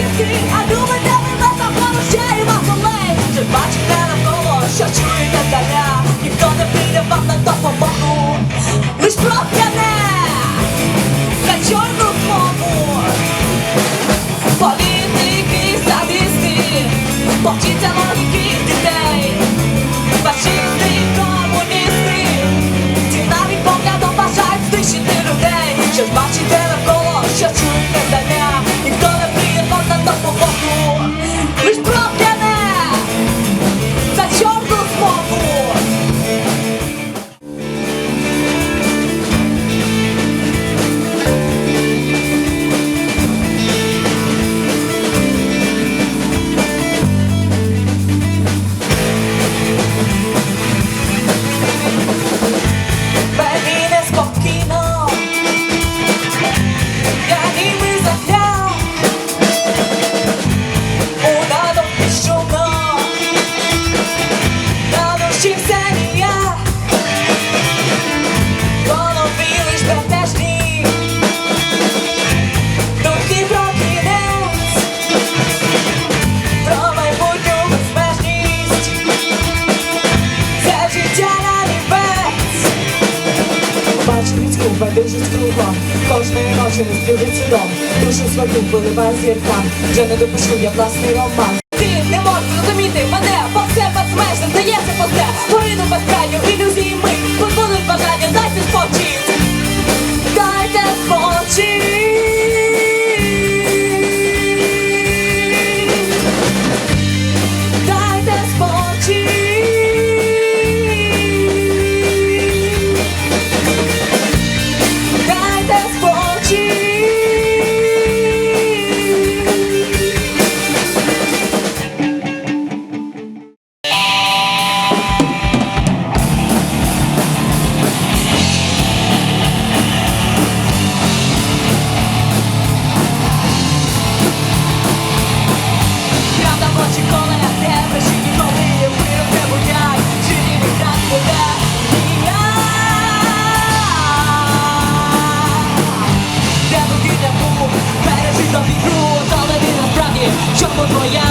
квітки, а любите ви нас навколо ще і людей. Що ж бачите біжить кругом, кожної ночі розбілить судом, душу свою виливає зіркам, вже не допишу я власний роман. Ти не можеш зрозуміти мене, бо все безмежно здається по все, горину без краю і твоя